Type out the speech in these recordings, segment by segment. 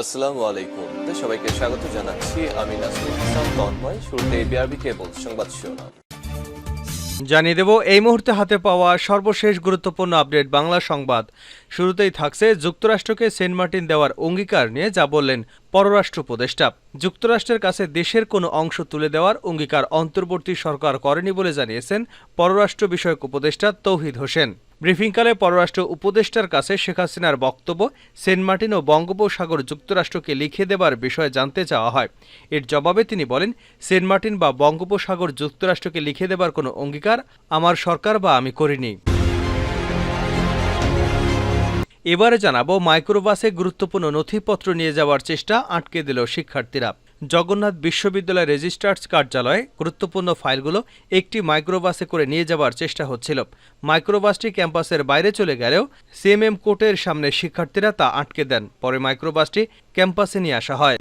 আসসালামু আলাইকুম। সবাইকে স্বাগত জানাচ্ছি। আমি নাসরুল ইসলাম, তন্ময়। শুরুতে বিআরবি কেবল সংবাদ শিরোনাম। জানিয়ে দেব, এই মুহূর্তে হাতে পাওয়া সর্বশেষ গুরুত্বপূর্ণ আপডেট বাংলা সংবাদ। শুরুতেই থাকছে যুক্তরাষ্ট্রকে সেন্ট মার্টিন দেওয়ার অঙ্গীকার নিয়ে যা বললেন পররাষ্ট্র উপদেষ্টা। যুক্তরাষ্ট্রের কাছে দেশের কোনো অংশ তুলে দেওয়ার অঙ্গীকার অন্তর্বর্তী সরকার করেনি বলে জানিয়েছেন পররাষ্ট্র বিষয়ক উপদেষ্টা তৌহিদ হোসেন। ব্রিফিংকালে পররাষ্ট্র উপদেষ্টার কাছে শেখ হাসিনার বক্তব্য সেন্ট মার্টিন ও বঙ্গোপসাগর যুক্তরাষ্ট্রকে লিখে দেবার বিষয়ে জানতে চাওয়া হয়। এর জবাবে তিনি বলেন, সেন্ট মার্টিন বা বঙ্গোপসাগর যুক্তরাষ্ট্রকে লিখে দেবার কোনো অঙ্গীকার আমার সরকার বা আমি করিনি। এবারে জানাব, মাইক্রোবাসে গুরুত্বপূর্ণ নথিপত্র নিয়ে যাওয়ার চেষ্টা আটকে দিল শিক্ষার্থীরা। জগন্নাথ বিশ্ববিদ্যালয় রেজিস্ট্রার্স কার্যালয়ে গুরুত্বপূর্ণ ফাইলগুলো একটি মাইক্রোবাসে করে নিয়ে যাওয়ার চেষ্টা হচ্ছিল। মাইক্রোবাসটি ক্যাম্পাসের বাইরে চলে গেলেও সিএমএম কোর্টের সামনে শিক্ষার্থীরা তা আটকে দেন। পরে মাইক্রোবাসটি ক্যাম্পাসে নিয়ে আসা হয়।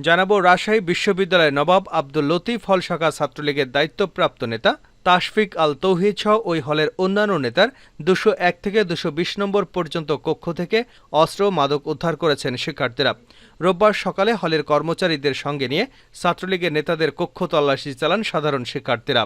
জানাব, রাজশাহী বিশ্ববিদ্যালয়ের নবাব আব্দুল লতিফ হল শাখা ছাত্রলীগের দায়িত্বপ্রাপ্ত নেতা তাশফিক আল তৌহিদ সহ ওই হলের অন্যান্য নেতার দুশো এক থেকে দুশো বিশ নম্বর পর্যন্ত কক্ষ থেকে অস্ত্র মাদক উদ্ধার করেছেন শিক্ষার্থীরা। রোববার সকালে হলের কর্মচারীদের সঙ্গে নিয়ে ছাত্রলীগের নেতাদের কক্ষ তল্লাশি চালান সাধারণ শিক্ষার্থীরা।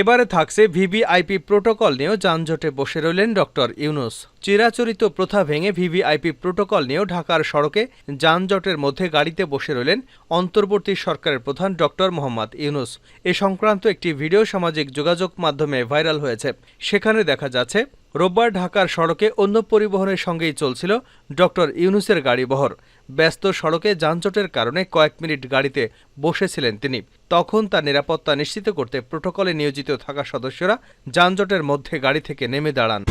এবারে থাকছে ভিভিআইপি প্রোটোকল নিয়েও যানজটে বসে রইলেন ডক্টর ইউনুস। চিরাচরিত প্রথা ভেঙে ভিভিআইপি প্রোটোকল নিয়েও ঢাকার সড়কে যানজটের মধ্যে গাড়িতে বসে রইলেন অন্তর্বর্তী সরকারের প্রধান ডক্টর মোহাম্মদ ইউনুস। এ সংক্রান্ত একটি ভিডিও সামাজিক যোগাযোগ মাধ্যমে ভাইরাল হয়েছে। সেখানে দেখা যাচ্ছে, রোববার ঢাকার সড়কে অন্য পরিবহনের সঙ্গেই চলছিল ডক্টর ইউনুসের গাড়িবহর। ব্যস্ত সড়কে যানজটের কারণে কয়েক মিনিট গাড়িতে বসেছিলেন তিনি। তখন তার নিরাপত্তা নিশ্চিত করতে প্রোটোকলে নিয়োজিত থাকা সদস্যরা যানজটের মধ্যে গাড়ি থেকে নেমে দাঁড়ান।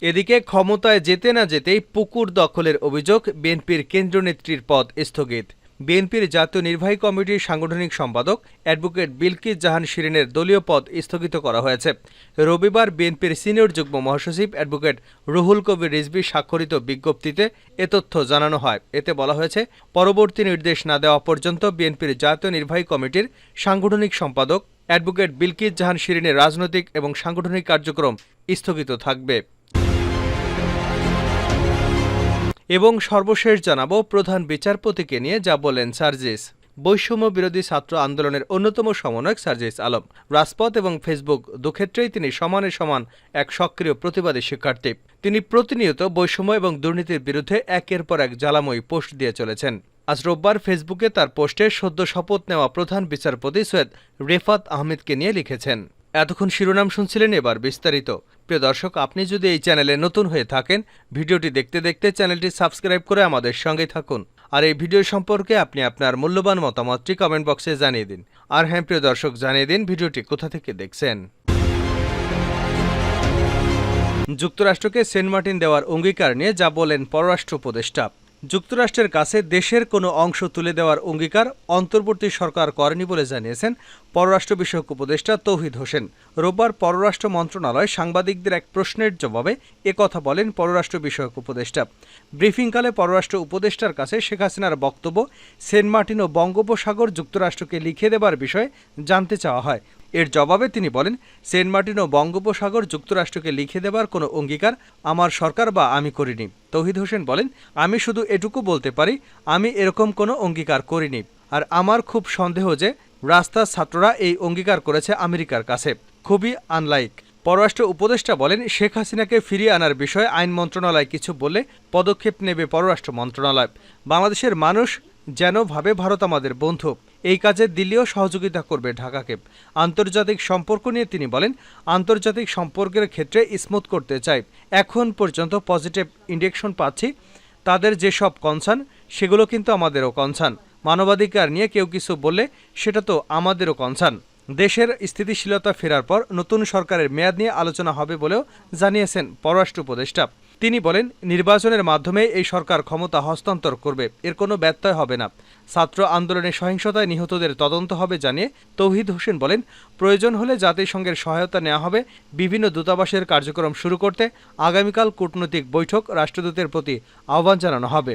এদিকে ক্ষমতায় যেতে না যেতেই পুকুর দখলের অভিযোগ বিএনপির কেন্দ্রীয় নেত্রীর পদ স্থগিত। বিএনপির জাতীয় নির্বাহী কমিটির সাংগঠনিক সম্পাদক অ্যাডভোকেট বিলকিস জাহান শিরিনের দলীয় পদ স্থগিত করা হয়েছে। রবিবার বিএনপির সিনিয়র যুগ্ম মহাসচিব অ্যাডভোকেট রুহুল কবির রিজভি স্বাক্ষরিত বিজ্ঞপ্তিতে এ তথ্য জানানো হয়। এতে বলা হয়েছে, পরবর্তী নির্দেশ না দেওয়া পর্যন্ত বিএনপির জাতীয় নির্বাহী কমিটির সাংগঠনিক সম্পাদক অ্যাডভোকেট বিলকিস জাহান শিরিনের রাজনৈতিক এবং সাংগঠনিক কার্যক্রম স্থগিত থাকবে। এবং সর্বশেষ জানাব প্রধান বিচারপতিকে নিয়ে, যা বলেন সার্জিস। বৈষম্য বিরোধী ছাত্র আন্দোলনের অন্যতম সমন্বয়ক সার্জিস আলম। রাজপথ এবং ফেসবুক দুক্ষেত্রেই তিনি সমানে সমান এক সক্রিয় প্রতিবাদী শিক্ষার্থী। তিনি প্রতিনিয়ত বৈষম্য এবং দুর্নীতির বিরুদ্ধে একের পর এক জ্বালাময়ী পোস্ট দিয়ে চলেছেন। আজ রোববার ফেসবুকে তার পোস্টে সদ্য শপথ নেওয়া প্রধান বিচারপতি সৈয়দ রেফাত আহমেদকে নিয়ে লিখেছেন। এতক্ষণ শিরোনাম শুনছিলেন এবার বিস্তারিত। প্রিয় দর্শক, আপনি যদি এই চ্যানেলে নতুন হয়ে থাকেন, ভিডিওটি দেখতে দেখতে চ্যানেলটি সাবস্ক্রাইব করে আমাদের সঙ্গে থাকুন। আর এই ভিডিও সম্পর্কে আপনি আপনার মূল্যবান মতামতটি কমেন্ট বক্সে জানিয়ে দিন। আর হ্যাঁ প্রিয় দর্শক, জানিয়ে দিন ভিডিওটি কোথা থেকে দেখছেন। যুক্তরাষ্ট্রকে সেন্ট মার্টিন দেওয়ার অঙ্গীকার নিয়ে যা বলেন পররাষ্ট্র উপদেষ্টা। যুক্তরাষ্ট্রের কাছে দেশের কোনো অংশ তুলে দেওয়ার অঙ্গীকার অন্তর্বর্তী সরকার করেনি বলে জানিয়েছেন পররাষ্ট্র বিষয়ক উপদেষ্টা তৌহিদ হোসেন। রোববার পররাষ্ট্র মন্ত্রণালয় সাংবাদিকদের এক প্রশ্নের জবাবে একথা বলেন পররাষ্ট্র বিষয়ক উপদেষ্টা। ব্রিফিংকালে পররাষ্ট্র উপদেষ্টার কাছে শেখ হাসিনার বক্তব্য, সেন্ট মার্টিন ও বঙ্গোপসাগর যুক্তরাষ্ট্রকে লিখে দেবার বিষয়ে জানতে চাওয়া হয়। এর জবাবে তিনি বলেন, সেন্ট মার্টিন ও বঙ্গোপসাগর যুক্তরাষ্ট্রকে লিখে দেবার কোনো অঙ্গীকার আমার সরকার বা আমি করিনি। তৌহিদ হোসেন বলেন, আমি শুধু এটুকু বলতে পারি, আমি এরকম কোনো অঙ্গীকার করিনি। আর আমার খুব সন্দেহ যে রাস্তার ছাত্ররা এই অঙ্গীকার করেছে আমেরিকার কাছে। খুবই আনলাইক পররাষ্ট্র উপদেষ্টা বলেন, শেখ হাসিনাকে ফিরিয়ে আনার বিষয়ে আইন মন্ত্রণালয় কিছু বলে পদক্ষেপ নেবে পররাষ্ট্র মন্ত্রণালয়। বাংলাদেশের মানুষ যেনভাবে ভারত আমাদের বন্ধু। এই কাজে দিল্লিও সহযোগিতা করবে ঢাকাকে। আন্তর্জাতিক সম্পর্ক নিয়ে তিনি বলেন, আন্তর্জাতিক সম্পর্কের ক্ষেত্রে স্মুথ করতে চাই। এখন পর্যন্ত পজিটিভ ইন্ডেকশন পাচ্ছি। তাদের যেসব কনসার্ন সেগুলো কিন্তু আমাদেরও কনসার্ন মানবাধিকার নিয়ে কেউ কিছু বললে সেটা তো আমাদেরও কনসার্ন দেশের স্থিতিশীলতা ফেরার পর নতুন সরকারের মেয়াদ নিয়ে আলোচনা হবে বলেও জানিয়েছেন পররাষ্ট্র উপদেষ্টা। তিনি বলেন, নির্বাচনের মাধ্যমে এই সরকার ক্ষমতা হস্তান্তর করবে, এর কোনো ব্যত্যয় হবে না। ছাত্র আন্দোলনে সহিংসতায় নিহতদের তদন্ত হবে জানিয়ে তৌহিদ হোসেন বলেন, প্রয়োজন হলে জাতিসংঘের সহায়তা নেওয়া হবে। বিভিন্ন দূতাবাসের কার্যক্রম শুরু করতে আগামীকাল কূটনৈতিক বৈঠক রাষ্ট্রদূতের প্রতি আহ্বান জানানো হবে।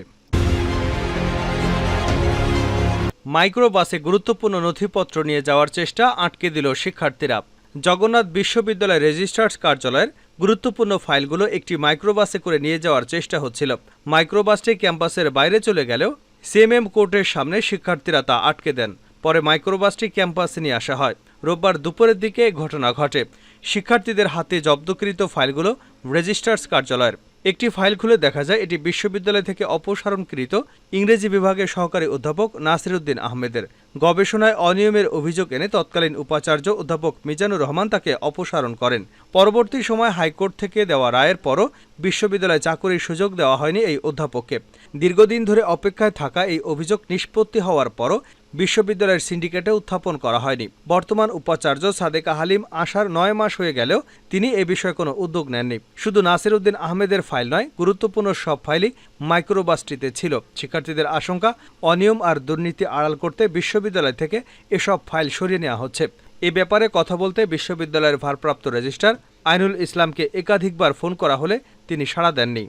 মাইক্রোবাসে গুরুত্বপূর্ণ নথিপত্র নিয়ে যাওয়ার চেষ্টা আটকে দিল শিক্ষার্থীরা। জগন্নাথ বিশ্ববিদ্যালয় রেজিস্ট্রার্স কার্যালয়ের গুরুত্বপূর্ণ ফাইলগুলো একটি মাইক্রোবাসে করে নিয়ে যাওয়ার চেষ্টা হচ্ছিল। মাইক্রোবাসটি ক্যাম্পাসের বাইরে চলে গেলেও সিএমএম কোর্টের সামনে শিক্ষার্থীরা তা আটকে দেন। পরে মাইক্রোবাসটি ক্যাম্পাসে নিয়ে আসা হয়। রোববার দুপুরের দিকে ঘটনা ঘটে। শিক্ষার্থীদের হাতে জব্দকৃত ফাইলগুলো রেজিস্ট্রার্স কার্যালয়ের একটি ফাইল খুলে দেখা যায়, এটি বিশ্ববিদ্যালয় থেকে অপসারণকৃত ইংরেজি বিভাগের সহকারী অধ্যাপক নাসিরুদ্দিন আহমেদের। গবেষণায় অনিয়মের অভিযোগ এনে তৎকালীন উপাচার্য অধ্যাপক মিজানুর রহমান তাকে অপসারণ করেন। পরবর্তী সময় হাইকোর্ট থেকে দেওয়া রায়ের পরও বিশ্ববিদ্যালয়ে চাকরির সুযোগ দেওয়া হয়নি এই অধ্যাপককে। দীর্ঘদিন ধরে অপেক্ষায় থাকা এই অভিযোগ নিষ্পত্তি হওয়ার পরও বিশ্ববিদ্যালয়ের সিন্ডিকেটে উত্থাপন করা হয়নি। বর্তমান উপাচার্য সাদেকা হালিম আসার নয় মাস হয়ে গেলেও তিনি এ বিষয়ে কোনো উদ্যোগ নেননি। শুধু নাসির উদ্দিন আহমেদের ফাইল নয়, গুরুত্বপূর্ণ সব ফাইলই মাইক্রোবাসটিতে ছিল। শিক্ষার্থীদের আশঙ্কা, অনিয়ম আর দুর্নীতি আড়াল করতে বিশ্ববিদ্যালয় থেকে এসব ফাইল সরিয়ে নেওয়া হচ্ছে। এ ব্যাপারে কথা বলতে বিশ্ববিদ্যালয়ের ভারপ্রাপ্ত রেজিস্ট্রার আইনুল ইসলামকে একাধিকবার ফোন করা হলে তিনি সাড়া দেননি।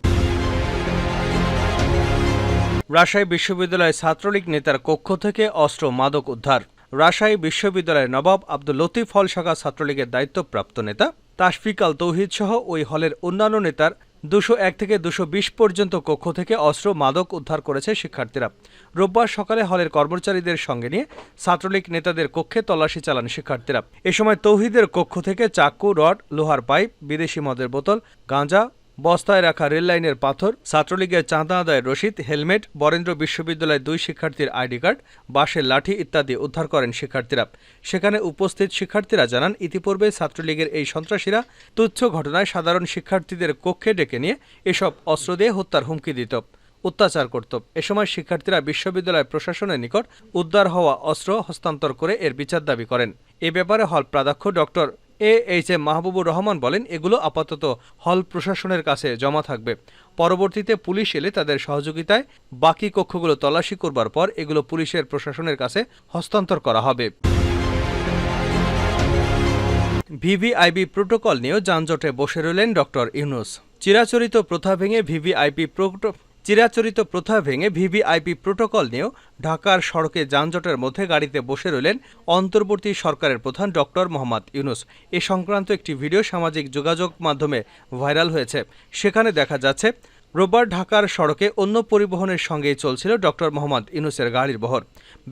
রাজশাহী বিশ্ববিদ্যালয়ের ছাত্রলীগ নেতার কক্ষ থেকে অস্ত্র মাদক উদ্ধার। রাজশাহী বিশ্ববিদ্যালয়ের নবাব আব্দুল লতিফ হল শাখা ছাত্রলীগের দায়িত্বপ্রাপ্ত নেতা তাশফিক আল তৌহিদ সহ ওই হলের অন্যান্য নেতার দুশো এক থেকে দুশো বিশ পর্যন্ত কক্ষ থেকে অস্ত্র মাদক উদ্ধার করেছে শিক্ষার্থীরা। রোববার সকালে হলের কর্মচারীদের সঙ্গে নিয়ে ছাত্রলীগ নেতাদের কক্ষে তল্লাশি চালান শিক্ষার্থীরা। এ সময় তৌহিদের কক্ষ থেকে চাক্কু রড, লোহার পাইপ, বিদেশি মদের বোতল, গাঁজা বস্তায় রাখা রেললাইনের পাথর, ছাত্রলীগের চাঁদা আদায়ের রসিদ হেলমেট, বরেন্দ্র বিশ্ববিদ্যালয়ের দুই শিক্ষার্থীর আইডি কার্ড, বাঁশের লাঠি ইত্যাদি উদ্ধার করেন শিক্ষার্থীরা। সেখানে উপস্থিত শিক্ষার্থীরা জানান, ইতিপূর্বে ছাত্রলীগের এই সন্ত্রাসীরা তুচ্ছ ঘটনায় সাধারণ শিক্ষার্থীদের কক্ষে ডেকে নিয়ে এসব অস্ত্র দিয়ে হত্যার হুমকি দিত, অত্যাচার করত। এ সময় শিক্ষার্থীরা বিশ্ববিদ্যালয় প্রশাসনের নিকট উদ্ধার হওয়া অস্ত্র হস্তান্তর করে এর বিচার দাবি করেন। এ ব্যাপারে হল প্রাধ্যক্ষ doctor A H M Mahbubur Rahman বলেন, এগুলো আপাতত হল প্রশাসনের কাছে জমা থাকবে। পরবর্তীতে পুলিশ এলে তাদের সহযোগিতায় বাকি কক্ষগুলো তল্লাশি করবার পর এগুলো পুলিশের প্রশাসনের কাছে হস্তান্তর করা হবে। ভিভিআইবি প্রোটোকল নিয়েও যানজটে বসে রইলেন ডক্টর ইউনুস। চিরাচরিত প্রথা ভেঙে ভিভিআইপি প্রোটো চিরাচরিত প্রথা ভেঙে ভিভিআইপি প্রোটোকল নিয়েও ঢাকার সড়কে যানজটের মধ্যে গাড়িতে বসে রইলেন অন্তর্বর্তী সরকারের প্রধান ডক্টর মোহাম্মদ ইউনুস। এ সংক্রান্ত একটি ভিডিও সামাজিক যোগাযোগ মাধ্যমে ভাইরাল হয়েছে। সেখানে দেখা যাচ্ছে, রোববার ঢাকার সড়কে অন্য পরিবহনের সঙ্গেই চলছিল ডক্টর মোহাম্মদ ইউনুসের গাড়ির বহর।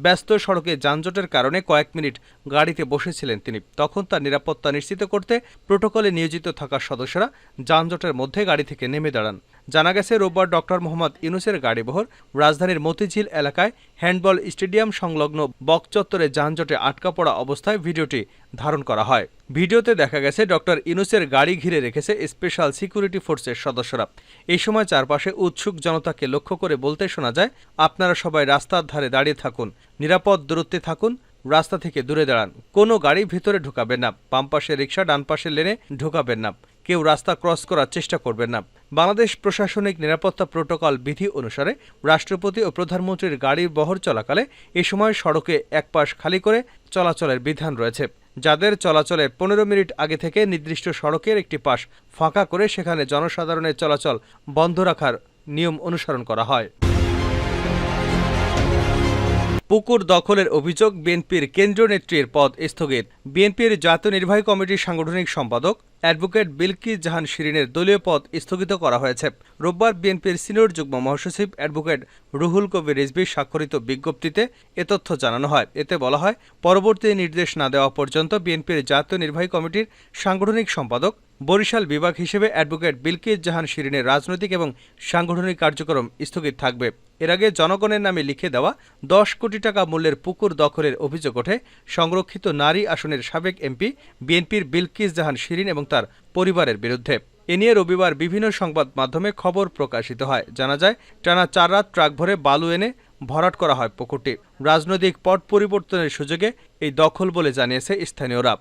ব্যস্ত সড়কে যানজটের কারণে কয়েক মিনিট গাড়িতে বসেছিলেন তিনি। তখন তার নিরাপত্তা নিশ্চিত করতে প্রোটোকলে নিয়োজিত থাকা সদস্যরা যানজটের মধ্যে গাড়ি থেকে নেমে দাঁড়ান। জানা গেছে, রোববার ডক্টর মোহাম্মদ ইউনুসের গাড়িবহর রাজধানীর মতিঝিল এলাকায় হ্যান্ডবল স্টেডিয়াম সংলগ্ন বকচত্বরে যানজটে আটকা পড়া অবস্থায় ভিডিওটি ধারণ করা হয়। ভিডিওতে দেখা গেছে ডক্টর ইনুসের গাড়ি ঘিরে রেখেছে স্পেশাল সিকিউরিটি ফোর্সের সদস্যরা। এই সময় চারপাশে উৎসুক জনতাকে লক্ষ্য করে বলতে শোনা যায়, আপনারা সবাই রাস্তার ধারে দাঁড়িয়ে থাকুন, নিরাপদ দূরত্বে থাকুন, রাস্তা থেকে দূরে দাঁড়ান। কোনো গাড়ি ভেতরে ঢোকাবেন না, বাম পাশে রিক্সা, ডান পাশের লেনে ঢোকাবেন না। কেউ রাস্তা ক্রস করার চেষ্টা করবেন না। বাংলাদেশ প্রশাসনিক নিরাপত্তা প্রোটোকল বিধি অনুসারে রাষ্ট্রপতি ও প্রধানমন্ত্রীর গাড়ির বহর চলাকালে এ সময় সড়কে এক পাশ খালি করে চলাচলের বিধান রয়েছে। যাদের চলাচলের পনেরো মিনিট আগে থেকে নির্দিষ্ট সড়কের একটি পাশ ফাঁকা করে সেখানে জনসাধারণের চলাচল বন্ধ রাখার নিয়ম অনুসরণ করা হয়। পুকুর দখলের অভিযোগ বিএনপির কেন্দ্রীয় নেত্রীর পদ স্থগিত। বিএনপির জাতীয় নির্বাহী কমিটির সাংগঠনিক সম্পাদক অ্যাডভোকেট বিলকিস জাহান শিরিনের দলীয় পদ স্থগিত করা হয়েছে। রোববার বিএনপির সিনিয়র যুগ্ম মহাসচিব অ্যাডভোকেট রুহুল কবির রিজভির স্বাক্ষরিত বিজ্ঞপ্তিতে এ তথ্য জানানো হয়। এতে বলা হয়, পরবর্তী নির্দেশ না দেওয়া পর্যন্ত বিএনপির জাতীয় নির্বাহী কমিটির সাংগঠনিক সম্পাদক বরিশাল বিভাগ হিসেবে অ্যাডভোকেট বিলকিস জাহান শিরিনের রাজনৈতিক এবং সাংগঠনিক কার্যক্রম স্থগিত থাকবে। এর আগে জনগণের নামে লিখে দেওয়া দশ কোটি টাকা মূল্যের পুকুর দখলের অভিযোগ ওঠে। সংরক্ষিত নারী আসনের সাবেক এমপি, বিএনপির বিলকিস জাহান শিরিন এবং তার পরিবারের বিরুদ্ধে। এ নিয়ে রবিবার বিভিন্ন সংবাদ মাধ্যমে খবর প্রকাশিত হয়। জানা যায়, টানা চার রাত ট্রাক ভরে বালু এনে ভরাট করা হয় পুকুরটি। রাজনৈতিক পট পরিবর্তনের সুযোগে এই দখল বলে জানিয়েছে স্থানীয়রা।